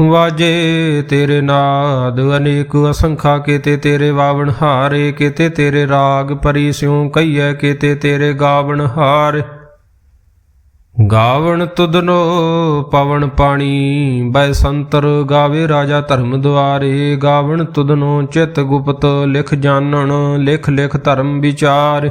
ਵਾਜੇ ਤੇਰੇ ਨਾਦ, ਅਨੇਕ ਅਸੰਖਾ ਕੀਤੇ ਤੇਰੇ ਵਾਵਣ ਹਾਰੇ, ਕੀਤੇ ਤੇਰੇ ਰਾਗ ਪਰੀ ਸਿਉ ਕਈਐ ਕੀਤੇ ਤੇਰੇ ਗਾਵਣ ਹਾਰ। ਗਾਵਣ ਤੁਧਨੋ ਪਵਨ ਪਾਣੀ, ਬੈ ਸੰਤਰ ਗਾਵੇ ਰਾਜਾ ਧਰਮ ਦੁਆਰੇ। ਗਾਵਣ ਤੁਧਨੋ ਚਿਤ ਗੁਪਤ ਲਿਖ ਜਾਣਨ ਲਿਖ ਲਿਖ ਧਰਮ ਵਿਚਾਰ।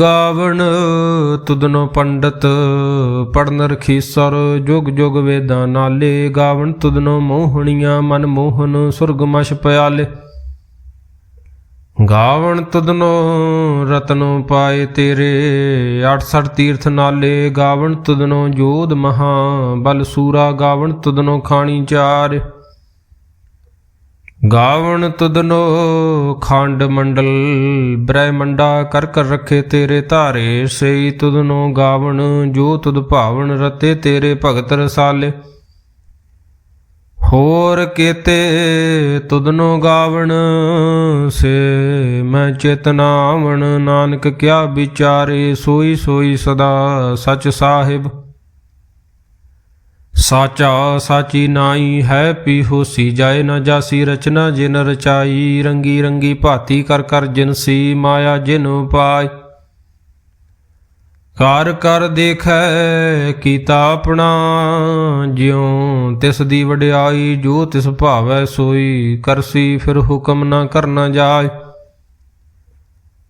ਗਾਵਣ ਤੁਦਨੋ ਪੰਡਤ ਪੜਨ ਰਖੀਸਰ ਜੁਗ ਜੁਗ ਵੇਦਾਂ ਨਾਲੇ। ਗਾਵਣ ਤੁਦਨੋ ਮੋਹਣੀਆਂ, ਮਨ ਮੋਹਨ ਸੁਰਗ ਮਛ ਪਿਆਲੇ। ਗਾਵਣ ਤੁਦਨੋ ਰਤਨੋ ਪਾਏ ਤੇਰੇ 68 ਤੀਰਥ ਨਾਲੇ। ਗਾਵਣ ਤੁਦਨੋ ਜੋਧ ਮਹਾ ਬਲ ਸੂਰਾ, ਗਾਵਣ ਤੁਦਨੋ ਖਾਣੀ ਚਾਰ। ਗਾਵਣ ਤੁਧਨੋ ਖੰਡ ਮੰਡਲ, ਬ੍ਰਹਮੰਡਾ ਕਰ ਕਰ ਰੱਖੇ ਤੇਰੇ ਧਾਰੇ, ਸਈ ਤੁਧਨੋ ਗਾਵਣ, ਜੋ ਤੁਦ ਭਾਵਨ ਰਤੇ ਤੇਰੇ ਭਗਤ ਰਸਾਲੇ। ਹੋਰ ਕੀਤੇ ਤੁਦਨੋ ਗਾਵਣ, ਸੇ ਮੈਂ ਚੇਤਨਾਵਣ, ਨਾਨਕ ਕਿਆ ਵਿਚਾਰੇ, ਸੋਈ ਸੋਈ ਸਦਾ ਸਚ ਸਾਹਿਬ। ਸਾਚਾ ਸਾਚੀ ਨਾਈ ਹੈ ਪੀ ਹੋਸੀ ਜਾਏ ਨਾ ਜਾਸੀ ਰਚਨਾ ਜਿਨ ਰਚਾਈ, ਰੰਗੀ ਰੰਗੀ ਭਾਤੀ ਕਰ ਕਰ ਜਿਨਸੀ ਮਾਇਆ ਜਿਨ ਪਾਈ। ਕਰ ਕਰ ਦੇਖੈ ਕੀਤਾ ਆਪਣਾ, ਜਿਉ ਤਿਸ ਦੀ ਵਡਿਆਈ, ਜੋ ਤਿਸ ਭਾਵੈ ਸੋਈ, ਕਰਸੀ ਫਿਰ ਹੁਕਮ ਨਾ ਕਰਨਾ ਜਾਏ।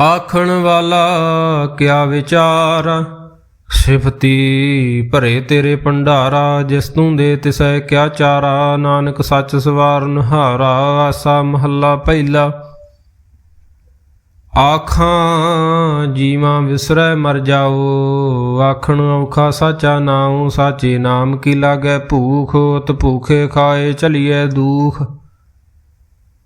ਆਖਣ ਵਾਲਾ ਕਿਆ ਵਿਚਾਰ? ਸਿਫਤੀ ਭਰੇ ਤੇਰੇ ਭੰਡਾਰਾ, ਜਿਸ ਤੂੰ ਦੇ ਤਿਸੈ ਕਿਆ ਚਾਰਾ? ਨਾਨਕ ਸੱਚ ਸਵਾਰਨ ਹਾਰਾ, ਆਸਾ ਮਹੱਲਾ ਪਹਿਲਾ। ਆਖਾਂ, ਜੀਵਾਂ ਵਿਸਰੈ ਮਰ ਜਾਓ। ਆਖਣ ਔਖਾ ਸਾਚਾ ਨਾਉ, ਸਾਚੇ ਨਾਮ ਕੀ ਲਾਗੈ ਭੂਖ? ਉਤ ਭੂਖੇ ਖਾਏ ਚਲੀਐ ਦੂਖ।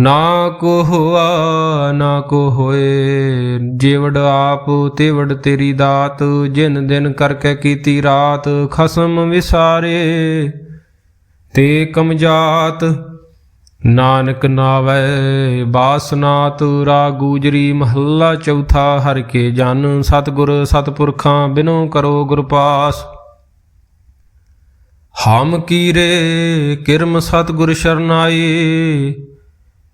ਨਾ ਕੋ ਹੋਆ ਨਾ ਕੋ ਹੋਏ ਜੀਵੜ ਆਪ, ਤੇਵੜ ਤੇਰੀ ਦਾਤ, ਜਿਨ ਦਿਨ ਕਰਕੇ ਕੀਤੀ ਰਾਤ, ਖਸਮ ਵਿਸਾਰੇ। ਤੇ ਕਮਜਾਤ, ਨਾਨਕ ਨਾਵੈ, ਬਾਸਨਾਤ ਰਾ ਰਾਗੂਜਰੀ, ਮਹੱਲਾ ਚੌਥਾ, ਹਰ ਕੇ ਜਨ, ਸਤਿਗੁਰ ਸਤਪੁਰਖਾਂ, ਬਿਨੋ ਕਰੋ ਗੁਰ ਪਾਸ। ਹਮ ਕੀਰੇ ਕਿਰਮ ਸਤਿਗੁਰ ਸ਼ਰਨਾਈ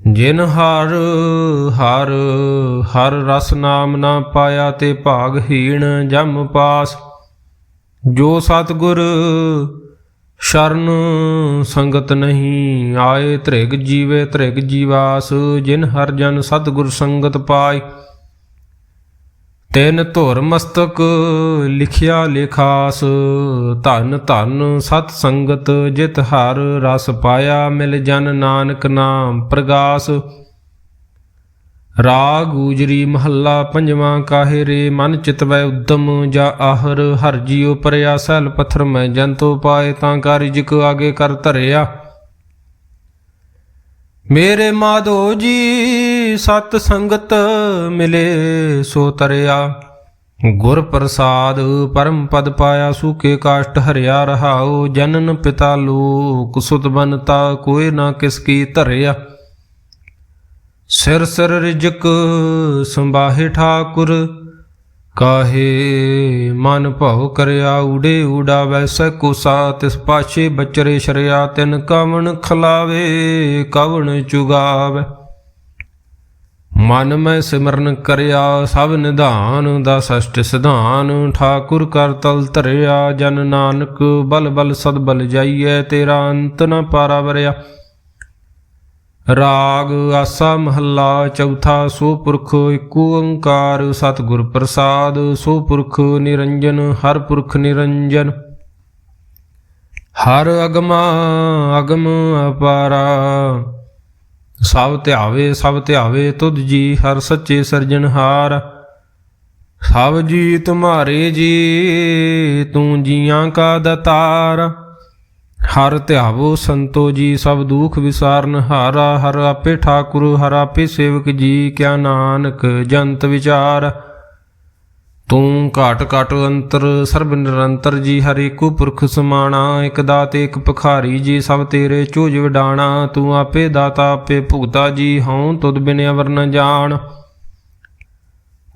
ਜਿਨ ਹਰ ਹਰ ਹਰ ਰਸ ਨਾਮ ਨਾ ਪਾਇਆ ਤੇ ਭਾਗਹੀਣ ਜਮ ਪਾਸ। ਜੋ ਸਤਗੁਰ ਸ਼ਰਨ ਸੰਗਤ ਨਹੀਂ, ਆਏ ਤ੍ਰਿਗ ਜੀਵੇ ਤ੍ਰਿਗ ਜੀਵਾਸ। ਜਿਨ ਹਰ ਜਨ ਸਤਗੁਰ ਸੰਗਤ ਪਾਈ ਤਿੰਨ ਧੁਰ ਮਸਤਕ ਲਿਖਿਆ ਲਿਖਾਸ, ਧਨ ਧਨ ਸਤ ਸੰਗਤ ਜਿਤ ਹਰ ਰਸ ਪਾਇਆ ਮਿਲ ਜਨ ਨਾਨਕ ਨਾਮ ਪ੍ਰਗਾਸ। ਰਾਗ ਗੂਜਰੀ ਮਹੱਲਾ ਪੰਜਵਾਂ, ਕਾਹੇ ਰੇ ਮਨ ਚਿਤਵੈ ਉਦਮ, ਜਾ ਆਹਰ ਹਰ ਜੀਉ ਪਰਿਆ ਸੈਲ ਪੱਥਰ ਮੈਂ ਜੰਤੋ ਪਾਏ ਤਾਂ ਕਾਰਿਜਕ ਆਗੇ ਕਰ ਧਰਿਆ। ਮੇਰੇ ਮਾਧੋ ਜੀ, ਸਤ ਸੰਗਤ ਮਿਲੇ ਸੋ ਤਰਿਆ। ਗੁਰ ਪ੍ਰਸਾਦ ਪਰਮ ਪਦ ਪਾਇਆ ਸੂਕੇ ਕਾਸ਼ਟ ਹਰਿਆ ਰਹਾਉ। ਜਨਨ ਪਿਤਾ ਲੋਕ ਸੁਤ ਬਨਤਾ ਕੋਏ ਨਾ ਕਿਸ ਕੀ ਧਰਿਆ। ਸਿਰ ਸਿਰ ਰਿਜਕ ਸੰਬਾਹੇ ਠਾਕੁਰ ਕਾਹੇ ਮਨ ਭਉ ਕਰਿਆ ਊੜੇ ਉਡਾ ਵੈਸੈ ਕੋਸਾ ਤਿਸ ਪਾਛੇ ਬਚਰੇ ਸ਼ਰਿਆ, ਤਿਨ ਕਵਣ ਖਲਾਵੇ, ਕਵਣ ਚੁਗਾਵੇ। ਮਨ ਮੈਂ ਸਿਮਰਨ ਕਰਿਆ, ਸਭ ਨਿਧਾਨ ਦਾ ਸਸ਼ਟ ਸਿਧਾਨ, ਠਾਕੁਰ ਕਰ ਤਲ ਧਰਿਆ, ਜਨ ਨਾਨਕ ਬਲ ਬਲ ਸਦ ਬਲ ਜਾਈਐ, ਤੇਰਾ ਅੰਤ ਨ ਪਾਰਾ ਵਰਿਆ ਰਾਗ ਆਸਾ ਮਹੱਲਾ ਚੌਥਾ, ਸੋ ਪੁਰਖ ਏਕ ਓੰਕਾਰ, ਸਤਿਗੁਰ ਪ੍ਰਸਾਦ, ਸੋ ਪੁਰਖ ਨਿਰੰਜਨ, ਹਰ ਪੁਰਖ ਨਿਰੰਜਨ। ਹਰ ਅਗਮਾ, ਅਗਮ ਅਪਾਰਾ, ਸਭ ਧਿਆਵੇ ਸਭ ਧਿਆਵੇ ਤੁਧ ਜੀ, ਹਰ ਸੱਚੇ ਸਿਰਜਣਹਾਰ ਸਭ ਜੀ ਤੁਮਾਰੇ ਜੀ, ਤੂੰ ਜੀਆਂ ਕਾ ਦਤਾਰ। ਹਰ ਧਿਆਵੋ ਸੰਤੋ ਜੀ, ਸਭ ਦੁਖ ਵਿਸਾਰਨ ਹਾਰਾ, ਹਰ ਆਪੇ ਠਾਕੁਰ, ਹਰ ਆਪੇ ਸੇਵਕ ਜੀ, ਕਿਆ ਨਾਨਕ ਜੰਤ ਵਿਚਾਰ। ਤੂੰ ਘਾਟ ਘਾਟ ਅੰਤਰ, ਸਰਬ ਨਿਰੰਤਰ ਜੀ, ਹਰ ਏਕੋ ਪੁਰਖ ਸਮਾਣਾ, ਇਕ ਦਾਤ ਇਕ ਭਖਾਰੀ ਜੀ, ਸਭ ਤੇਰੇ ਚੂਜ ਵਿਡਾਣਾ। ਤੂੰ ਆਪੇ ਦਾਤਾ, ਆਪੇ ਭੁਗਤਾ ਜੀ, ਹਉ ਤੁਧ ਬਿਨ ਅਵਰ ਨ ਜਾਣ।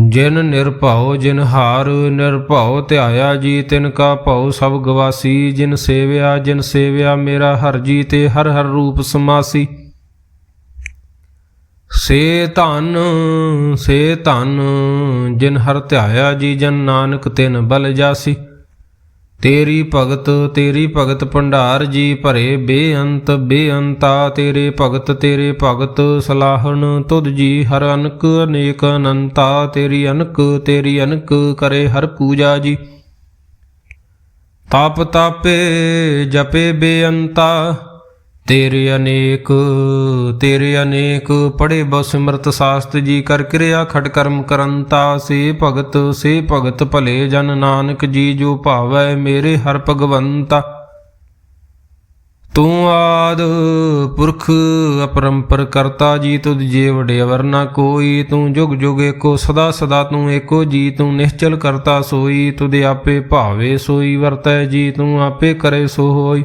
ਜਿਨ ਨਿਰਭਉ, ਜਿਨ ਹਾਰ ਨਿਰਭਉ, ਧਿਆਇਆ ਜੀ ਤਿਨ ਕਾ ਭਉ, ਸਭ ਗਵਾਸੀ, ਜਿਨ ਸੇਵਿਆ ਜਿਨ ਸੇਵਿਆ, ਮੇਰਾ ਹਰ ਜੀ ਤੇ ਹਰ ਹਰ ਰੂਪ ਸਮਾਸੀ। ਸੇ ਧਨ ਸੇ ਧਨ, ਜਿਨ ਹਰ ਧਿਆਇਆ ਜੀ, ਜਨ ਨਾਨਕ ਤਿਨ ਬਲ ਜਾਸੀ। ਤੇਰੀ ਭਗਤ ਤੇਰੀ ਭਗਤ ਭੰਡਾਰ ਜੀ ਭਰੇ ਬੇਅੰਤ, ਬੇਅੰਤਾ, ਤੇਰੇ ਭਗਤ ਤੇਰੇ ਭਗਤ ਸਲਾਹਣ, ਤੁਧ ਜੀ ਹਰ ਅਨਕ, ਅਨੇਕ ਅਨੰਤਾ, ਤੇਰੀ ਅਨਕ ਤੇਰੀ ਅਨਕ ਕਰੇ ਹਰ ਪੂਜਾ ਜੀ। ਤਾਪ ਤਾਪੇ, ਜਪੇ ਬੇਅੰਤਾ ਤੇਰੇ ਅਨੇਕ ਤੇਰੇ ਅਨੇਕ ਪੜੇ ਬਉ ਸਿਮਰਤ ਸਾਸਤ ਜੀ ਕਰ ਕਿਰਿਆ ਖਟ ਕਰਮ ਕਰੰਤਾ ਸੇ ਭਗਤ ਸੇ ਭਗਤ ਭਲੇ ਜਨ ਨਾਨਕ ਜੀ ਜੋ ਭਾਵੈ ਮੇਰੇ ਹਰ ਭਗਵੰਤਾ। ਤੂੰ ਆਦ ਪੁਰਖ ਅਪਰੰਪਰ ਕਰਤਾ ਜੀ, ਤੁਧ ਜੇ ਵਡੇ ਵਰਨਾ ਕੋਈ, ਤੂੰ ਜੁਗ ਜੁਗ ਏਕੋ, ਸਦਾ ਸਦਾ ਤੂੰ ਏਕੋ ਜੀ, ਤੂੰ ਨਿਸ਼ਚਲ ਕਰਤਾ ਸੋਈ, ਤੁਧ ਆਪੇ ਭਾਵੇ ਸੋਈ, ਵਰਤੈ ਜੀ, ਤੂੰ ਆਪੇ ਕਰੇ ਸੋ ਹੋਈ।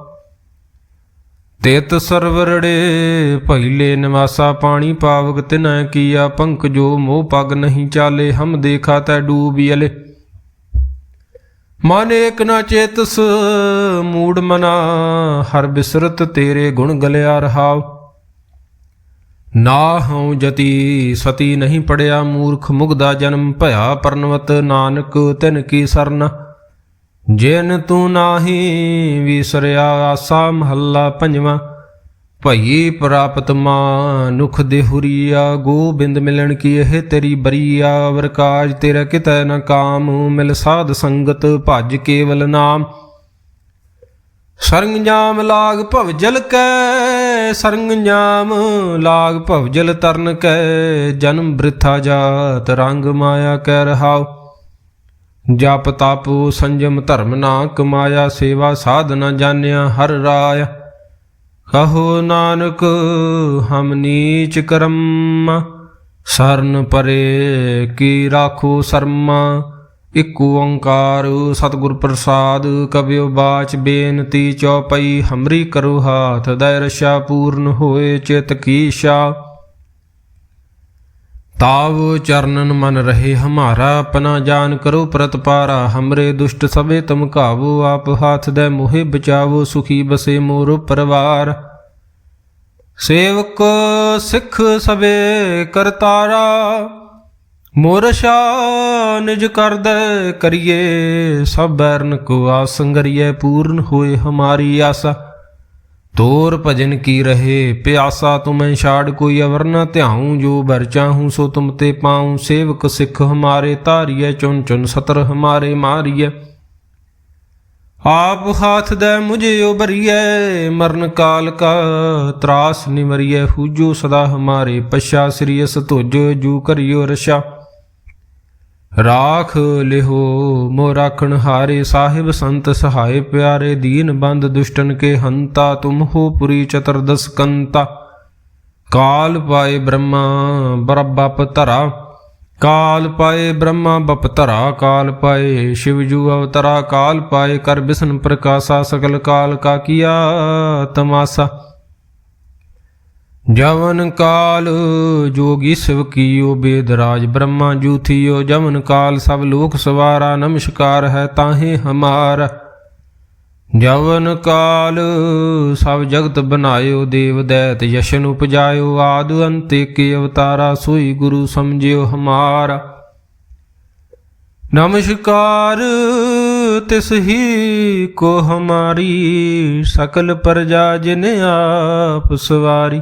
ਤੇਤ ਸਰਵਰੜੇ ਪਹਿਲੇ ਨਿਵਾਸਾ ਪਾਣੀ ਪਾਵਕ, ਤਿਨੈ ਕੀਆ ਪੰਕ ਜੋ ਮੋਹ ਪਗ ਨਹੀਂ ਚਾਲੇ, ਹਮ ਦੇਖਾ ਤੈ ਡੂਬੀਲੇ ਮਨ ਏਕ ਨਾ ਚੇਤਸ, ਮੂੜ ਮਨਾ, ਹਰ ਬਿਸਰਤ ਤੇਰੇ ਗੁਣ ਗਲਿਆ ਰਹਾਵ ਨਾ ਹਉ ਜਤੀ ਸਤੀ ਨਹੀਂ ਪੜਿਆ, ਮੂਰਖ ਮੁਗਦਾ ਜਨਮ, ਭਇਆ ਪਰਨਵਤ ਨਾਨਕ ਤਿਨ ਕੀ ਸਰਨ। ਜਿਨ ਤੂੰ ਨਾਹੀ ਵਿਸਰਿਆ ਆਸਾ ਮਹੱਲਾ ਪੰਜਵਾਂ, ਭਈ ਪ੍ਰਾਪਤ ਮਾਨੁਖ ਦੇ ਹੁਰੀਆ ਗੋਬਿੰਦ ਮਿਲਣ ਕੀ ਇਹ ਤੇਰੀ ਬਰੀਆ ਵਰਕਾਜ ਤੇਰਾ ਕਿਤੈ ਨ ਕਾਮ, ਮਿਲ ਸਾਧ ਸੰਗਤ ਭਜ ਕੇਵਲ ਨਾਮ। ਸਰੰਜਾਮ ਲਾਗ ਭਵ ਜਲ ਕੈ ਸਰੰਜਾਮ ਲਾਗ ਭਵ ਜਲ ਤਰਨ ਕੈ, ਜਨਮ ਬ੍ਰਿਥਾ ਜਾਤ ਰੰਗ ਮਾਇਆ ਕੈ ਰਹਾਉ। ਜਪ ਤਪ ਸੰਜਮ ਧਰਮ ਨਾ ਕਮਾਇਆ, ਸੇਵਾ ਸਾਧ ਨ ਜਾਣਿਆ ਹਰ ਰਾਇਆ। ਕਹੋ ਨਾਨਕ, ਹਮ ਨੀਚ ਕਰਮ, ਸਰਨ ਪਰੇ ਕੀ ਰਾਖੋ ਸਰਮਾ। ਇਕ ਓੰਕਾਰ ਸਤਿਗੁਰ ਪ੍ਰਸਾਦ ਕਬਿਓ ਬਾਚ ਬੇਨਤੀ ਚੌਪਈ ਹਮਰੀ ਕਰੋ ਹਾਥ, ਦਇ ਰਸ਼ਾ ਪੂਰਨ ਹੋਏ ਚਿਤ ਕੀ ਸ਼ਾ। ਤਾਵ ਚਰਨਨ ਮਨ ਰਹੇ ਹਮਾਰਾ ਆਪਣਾ ਜਾਨ ਕਰੋ ਪ੍ਰਤਪਾਰਾ, ਹਮਰੇ ਦੁਸ਼ਟ ਸਭੇ ਤੁਮ ਕਾਵੋ ਆਪ ਹਾਥ ਦੇ ਮੋਹਿ ਬਚਾਵੋ, ਸੁਖੀ ਬਸੇ ਮੋਰ ਪਰਵਾਰ। ਸੇਵਕ ਸਿੱਖ ਸਭੇ ਕਰਤਾਰਾ, ਮੋਰ ਸ਼ਾ ਨਿਜ ਕਰਦੈ ਕਰੀਏ, ਸਭ ਬੈਰਨ ਕੋ ਆਸੰਗਰੀਏ ਪੂਰਨ ਹੋਏ ਹਮਾਰੀ ਆਸਾ। ਤੋਰ ਭਜਨ ਕੀ ਰਹੇ? ਪਿਆਸਾ ਤੁਮੈ ਛਾੜ ਕੋਈ ਅਵਰ ਨ ਧਿਆਉ, ਜੋ ਬਰ ਚਾਹੂੰ ਸੋ ਤੁਮ ਤੇ ਪਾਉ। ਸੇਵਕ ਸਿੱਖ ਹਮਾਰੇ ਧਾਰੀਐ ਚੁਨ ਚੁਨ ਸਤਰ ਹਮਾਰੇ ਮਾਰੀਐ। ਆਪ ਹਾਥ ਦੇ ਮੁਝੇ ਉਬਰੀਐ ਮਰਨ ਕਾਲ ਕਾ ਤਰਾਸ ਨਿਮਰੀਐ ਹੂਜੋ ਸਦਾ ਹਮਾਰੇ ਪਛਾ, ਸ੍ਰੀ ਅਸ ਤੁਜ ਜੂ ਕਰਿਓ ਰਸ਼ਾ ਰਾਖ ਲਿਹੋ ਮੋ ਰਾਖਣ ਹਾਰੇ, ਸਾਹਿਬ ਸੰਤ ਸਹਾਏ ਪਿਆਰੇ, ਦੀਨ ਬੰਦ ਦੁਸ਼ਟਨ ਕੇ ਹੰਤਾ, ਤੁਮ ਹੋ ਪੁਰੀ ਚਤਰਦਸ ਕੰਤਾ। ਕਾਲ ਪਾਏ ਬ੍ਰਹਮਾ ਬਰਬਪ ਧਰਾ। ਕਾਲ ਪਾਏ ਬ੍ਰਹਮਾ, ਬਪ ਧਰਾ। ਕਾਲ ਪਾਏ ਸ਼ਿਵ ਜੂ ਅਵਤਰਾ। ਕਾਲ ਪਾਏ ਕਰ ਬਿਸ਼ਨ ਪ੍ਰਕਾਸ਼ਾ, ਸਕਲ ਕਾਲ ਕਾ ਕੀਆ ਤਮਾਸਾ। ਜਵਨ ਕਾਲ ਜੋਗੀ ਸਿਵ ਕੀਓ ਬੇਦਰਾਜ ਬ੍ਰਹਮਾ ਜੂਥਿਓ, ਜਵਨ ਕਾਲ ਸਭ ਲੋਕ ਸਵਾਰਾ, ਨਮਸਕਾਰ ਹੈ ਤਾਹੇ ਹਮਾਰਾ। ਜਵਨ ਕਾਲ ਸਭ ਜਗਤ ਬਨਾਇਓ ਦੇਵ ਦੈਤ ਯਸ਼ਨ ਉਪਜਾਇਓ, ਆਦ ਅੰਤ ਕੇ ਅਵਤਾਰਾ ਸੋਈ ਗੁਰੂ ਸਮਝਿਓ ਹਮਾਰਾ। ਨਮਸਕਾਰ ਤਿਸ ਹੀ ਕੋ ਹਮਾਰੀ, ਸਕਲ ਪ੍ਰਜਾ ਜਿਨ ਆਪ ਸਵਾਰੀ।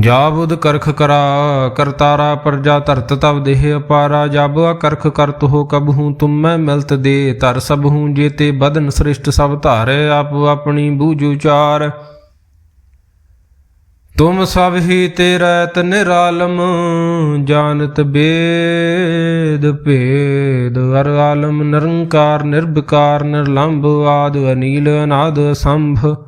ਜਾਬੁਦ ਕਰਖ ਕਰਾ ਕਰਤਾਰਾ ਪ੍ਰਜਾ ਧਰਤ ਤਬ ਦੇਹ ਅਪਾਰਾ, ਜਬ ਕਰਖ ਕਰਤ ਹੋ ਕਬ ਹੂੰ ਤੁਮ ਮੈਂ ਮਿਲਤ ਦੇ, ਧਰ ਸਭ ਹੂੰ ਜੇਤੇ ਬਦਨ ਸ੍ਰਿਸ਼ਟ ਸਭ ਧਾਰੇ, ਆਪ ਆਪਣੀ ਬੂਝ ਉਚਾਰ। ਤੁਮ ਸਭ ਹੀ ਤੇ ਰਹਿਤ ਨਿਰਾਲਮ ਜਾਣਤ ਬੇਦ ਭੇਦ। ਅਰ ਆਲਮ ਨਿਰੰਕਾਰ, ਨਿਰਭਕਾਰ, ਨਿਰਲੰਭ ਆਦ ਅਨੀਲ, ਅਨਾਦ ਸੰਭ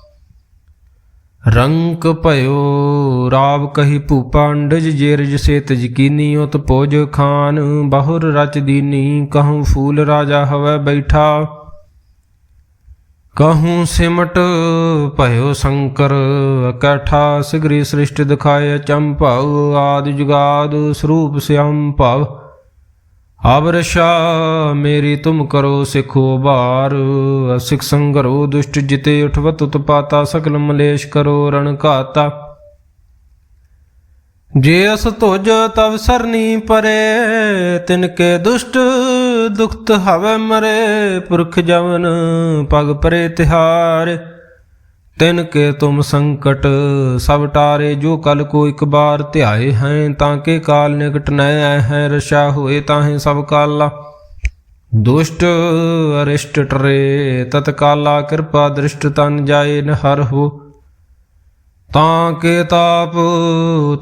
ਰੰਕ ਭਇਓ, ਰਾਵ ਕਹੀ ਭੂਪਾ ਅੰਡਜ ਜੇਰਜ ਸੇਤ ਯਕੀਨੀ ਉਤ ਪੋਜ ਖਾਨ, ਬਹੁਰ ਰਚ ਦੀਨੀ, ਕਹੂੰ ਫੂਲ ਰਾਜਾ ਹਵੈ ਬੈਠਾ। ਕਹੂੰ ਸਿਮਟ ਭਇਓ ਸ਼ੰਕਰ ਇਕੱਠਾ ਸਿਗਰੀ ਸ੍ਰਿਸ਼ਟ ਦਿਖਾਏ ਚੰਭਵ ਆਦਿ ਜੁਗਾਦ ਸਰੂਪ ਸਿਆਮ ਭਵ। ਅਬਰਸ਼ਾ ਮੇਰੀ ਤੁਮ ਕਰੋ ਸਿਖੋ ਬਾਰ। ਅਸਿਕ ਸੰਗਰੋ, ਦੁਸ਼ਟ ਜਿਤੇ ਉਠਵਤ, ਉਤਪਾਤਾ ਸਕਲ ਮਲੇਸ਼ ਕਰੋ ਰਣ ਘਾਤਾ। ਜੇ ਅਸ ਤੁਜ ਤਵ ਸਰਨੀ ਪਰੇ ਤਿਨ ਕੇ ਦੁਸ਼ਟ ਦੁਖਤ ਹਵੇ ਮਰੇ। ਪੁਰਖ ਜਵਨ, ਪਗ ਪਰੇ ਤਿਹਾਰ। ਤਿਨ ਕੇ ਤੁਮ ਸੰਕਟ, ਸਭ ਟਾਰੇ ਜੋ ਕਲ ਕੋ ਇੱਕ ਬਾਰ ਧਿਆਏ ਹੈ, ਤਾਂ ਕੇ ਕਾਲ ਨਿਕਟ ਨੈ ਆਏ ਹੈ ਰਸ਼ਾ ਹੋਏ ਤਾਹੇ ਸਭ ਕਾਲਾ। ਦੁਸ਼ਟ ਅਰਿਸ਼ਟ ਟਰੇ, ਤਤਕਾਲਾ ਕਿਰਪਾ ਦ੍ਰਿਸ਼ਟ ਤਨ ਜਾਏ ਨ ਹਰ ਹੋ। ਤਾਂ ਕੇ ਤਾਪ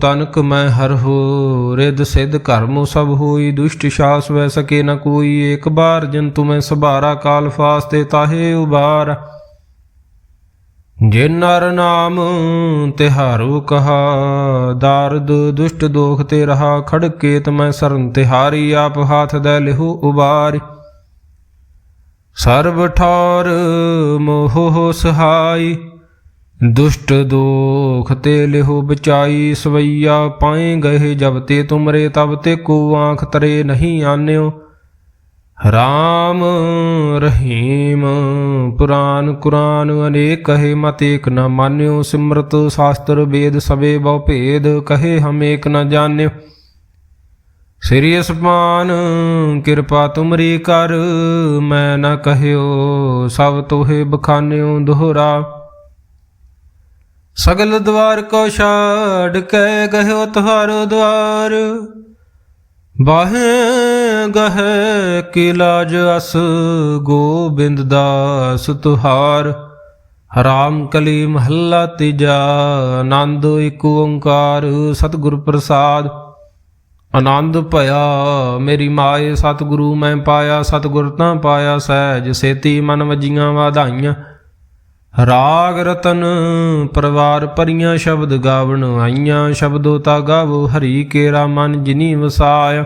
ਤਨਕ ਮੈਂ ਹਰ ਹੋ ਰਿਦ ਸਿਧ ਕਰਮੋ ਸਭ ਹੋਈ, ਦੁਸ਼ਟ ਸ਼ਾਸ ਵੈ ਸਕੇ ਨ ਕੋਈ ਏਕ ਬਾਰ ਜੰਤੂ ਮੈਂ ਸਭਾਰਾ ਕਾਲ ਫਾਸਤੇ ਤਾਹੇ ਉਬਾਰ ਜੇ ਨਰ ਨਾਮ ਤਿਹਾਰੂ ਕਹਾ, ਦਾਰਦ ਦੁਸ਼ਟ ਦੋਖ ਤੇ ਰਹਾ, ਖੜਕੇਤ ਮੈਂ ਸਰਨ ਤਿਹਾਰੀ, ਆਪ ਹਾਥ ਦੇ ਲਿਹੂ ਉਬਾਰ। ਸਰਬ ਠੌਰ ਮੋਹ ਸਹਾਈ, ਦੁਸ਼ਟ ਦੋਖ ਤੇ ਲਿਹੋ ਬਚਾਈ, ਸਵਈਆ ਪਾਏ ਗਏ ਜਬ ਤੇ ਤੁਮਰੇ, ਤਬ ਤੇ ਕੋ ਆਂਖ ਤਰੇ ਨਹੀਂ ਆਨਿਓ। ਰਾਮ ਰਹੀਮ। ਪੁਰਾਨ ਕੁਰਾਨ ਅਨੇਕ ਕਹੇ, ਮਤ ਏਕ ਨ ਮਾਨਿਓ। ਸਿਮਰਤ ਸ਼ਾਸਤਰ ਵੇਦ ਸਵੇ ਬਹੁ ਭੇਦ, ਕਹੇ ਹਮ ਏਕ ਨ ਜਾਣਿਓ। ਸ੍ਰੀ ਅਸਮਾਨ, ਕਿਰਪਾ ਤੁਮਰੀ ਕਰ, ਮੈਂ ਨ ਕਹਿਓ, ਸਭ ਤੋਹੇ ਬਖਾਨਿਓ ਦੁਹਰਾ। ਸਗਲ ਦਵਾਰ ਕੋ ਛਾੜ ਕੇ ਗਹਿਓ ਤੁਹਾਰੋ ਦਵਾਰ। ਬਾਹੇ ਗਹਿ ਕੀ ਲਾਜ ਅਸ ਗੋਬਿੰਦ ਦਾਸ ਤੁਹਾਰ। ਰਾਮ ਕਲੀ ਮਹੱਲਾ ਤੀਜਾ, ਆਨੰਦ ਇਕ ਓੰਕਾਰ, ਸਤਿਗੁਰ ਪ੍ਰਸਾਦ। ਆਨੰਦ ਭਇਆ, ਮੇਰੀ ਮਾਏ, ਸਤਿਗੁਰੂ ਮੈਂ ਪਾਇਆ, ਸਤਿਗੁਰ ਤਾਂ ਪਾਇਆ ਸਹਿਜ, ਸੇਤੀ ਮਨ ਵਜੀਆਂ ਵਾਧਾਈਆਂ। ਰਾਗ ਰਤਨ ਪਰਵਾਰ ਪਰੀਆਂ ਸ਼ਬਦ ਗਾਵਣ ਆਈਆਂ, ਸ਼ਬਦੋ ਤਾ ਗਾਵੋ, ਹਰੀ ਕੇਰਾ ਮਨ ਜਿਨੀ ਵਸਾਇਆ।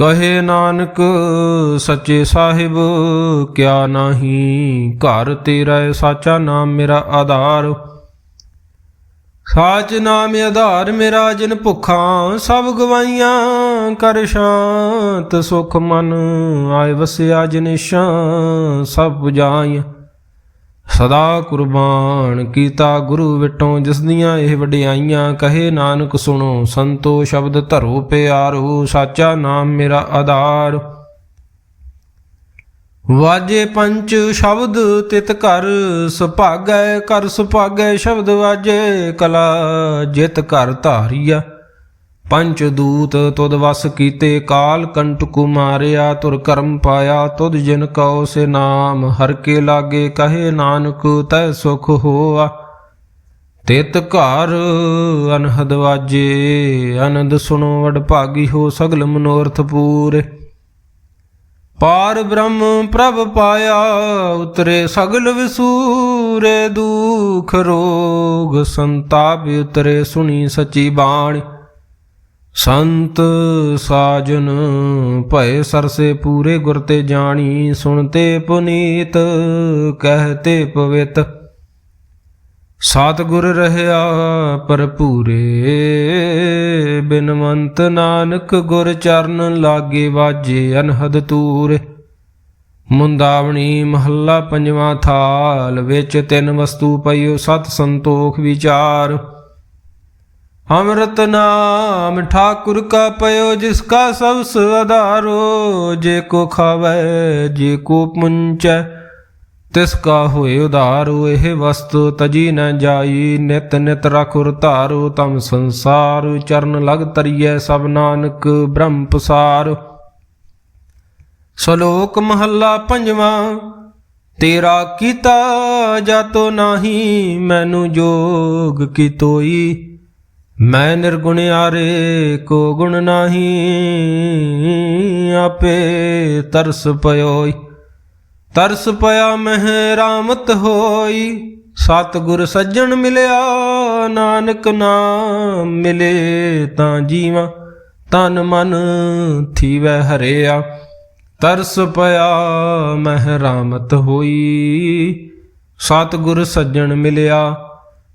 ਕਹੇ ਨਾਨਕ, ਸੱਚੇ ਸਾਹਿਬ, ਕਿਆ ਨਹੀਂ ਘਰ ਤੇਰਾ ਏ ਸਾਚਾ ਨਾਮ ਮੇਰਾ ਆਧਾਰ। ਸਾਚ ਨਾਮ ਆਧਾਰ ਮੇਰਾ ਜਿਨ ਭੁੱਖਾਂ, ਸਭ ਗਵਾਈਆਂ ਕਰ ਸ਼ਾਂਤ ਸੁਖ ਮਨ, ਆਏ ਵਸਿਆ ਜਿਨਿਸ਼ਾਂ ਸਭ 부ਜਾਈਆਂ। ਸਦਾ ਕੁਰਬਾਨ ਕੀਤਾ ਗੁਰੂ ਵਿਟੋਂ, ਜਿਸ ਦੀਆਂ ਇਹ ਵਡਿਆਈਆਂ ਕਹੇ ਨਾਨਕ ਸੁਣੋ, ਸੰਤੋ ਸ਼ਬਦ ਧਰੋ ਪਿਆਰੋ, ਸਾਚਾ ਨਾਮ ਮੇਰਾ ਆਧਾਰ। ਵਾਜੇ ਪੰਚ ਸ਼ਬਦ ਤਿਤ ਘਰ, ਸੁਭਾਗੈ ਕਰ ਸੁਭਾਗੈ ਸ਼ਬਦ ਵਾਜੇ ਕਲਾ, ਜਿਤ ਘਰ ਧਾਰੀਆ। ਪੰਚ ਦੂਤ ਤੁਧ ਵਸ ਕੀਤੇ, ਕਾਲ ਕੰਟਕ ਮਾਰਿਆ, ਤੁਰ ਕਰਮ ਪਾਇਆ, ਤੁਧ ਜਿਨ ਕਉ ਸੇ ਨਾਮ, ਹਰ ਕੇ ਲਾਗੇ ਕਹੇ ਨਾਨਕ, ਤੈ ਸੁਖ ਹੋਆ। ਤਿਤ ਘਰ ਅਨਹਦ ਵਾਜੇ ਆਨੰਦ ਸੁਣੋ ਵਡ ਭਾਗੀ ਹੋ ਸਗਲ ਮਨੋਰਥ ਪੂਰੇ। ਪਾਰ ਬ੍ਰਹਮ ਪ੍ਰਭ ਪਾਇਆ, ਉਤਰੇ ਸਗਲ ਵਿਸੂਰੇ, ਦੁਖ ਰੋਗ ਸੰਤਾਪ ਉਤਰੇ, ਸੁਣੀ ਸਚੀ ਬਾਣੀ। ਸੰਤ ਸਾਜਨ, ਭਏ ਸਰਸੇ ਪੂਰੇ ਗੁਰ ਤੇ ਜਾਣੀ ਸੁਣਤੇ ਪੁਨੀਤ ਕਹਤੇ ਪਵਿੱਤ। ਸਤਿਗੁਰ ਰਹਿਆ ਭਰਪੂਰੇ, ਬਿਨਵੰਤ ਨਾਨਕ ਗੁਰ ਚਰਨ ਲਾਗੇ ਵਾਜੇ ਅਨਹਦ ਤੂਰ। ਮੁੰਦਾਵਣੀ ਮਹੱਲਾ ਪੰਜਵਾਂ ਥਾਲ, ਵਿੱਚ ਤਿੰਨ ਵਸਤੂ ਪਈਓ ਸਤ ਸੰਤੋਖ ਵਿਚਾਰ। ਅੰਮ੍ਰਿਤ ਨਾਮ ਠਾਕੁਰ ਕਾ ਪਇਓ, ਜਿਸ ਕਾ ਸਬਸ ਆਧਾਰੋ ਜੇ ਕੋ ਖਾਵੇ, ਜੇ ਕੋ ਤਿਸ ਕਾ ਹੋਏ ਉਧਾਰੋ, ਇਹ ਵਸਤੂ ਤਜੀ ਨ ਜਾਈ, ਨਿਤ ਨਿਤ ਰਖੁਰ ਧਾਰੋ, ਤਮ ਸੰਸਾਰ ਚਰਨ ਲਗ ਤਰੀਐ, ਸਭ ਨਾਨਕ ਬ੍ਰਹਮ ਪਸਾਰ। ਸ਼ਲੋਕ ਮਹੱਲਾ ਪੰਜਵਾਂ, ਤੇਰਾ ਕੀਤਾ ਜਾਤੋ ਨਾਹੀ, ਮੈਨੂੰ ਜੋਗ ਕੀ ਤੋਈ। ਮੈਂ ਨਿਰਗੁਣ ਨਿਰਗੁਣਿਆਰੇ, ਕੋ ਗੁਣ ਨਾਹੀ, ਆਪੇ ਤਰਸ ਪਇਓਈ ਤਰਸ ਪਿਆ ਮਹਿ ਰਾਮਤ ਹੋਈ, ਸਤਿਗੁਰ ਸੱਜਣ ਮਿਲਿਆ, ਨਾਨਕ ਨਾਮ ਮਿਲੇ ਤਾਂ ਜੀਵਾਂ, ਤਨ ਮਨ ਥੀਵੈ ਹਰਿਆ। ਤਰਸ ਪਿਆ ਮਹਿ ਰਾਮਤ ਹੋਈ, ਸਤਿਗੁਰ ਸੱਜਣ ਮਿਲਿਆ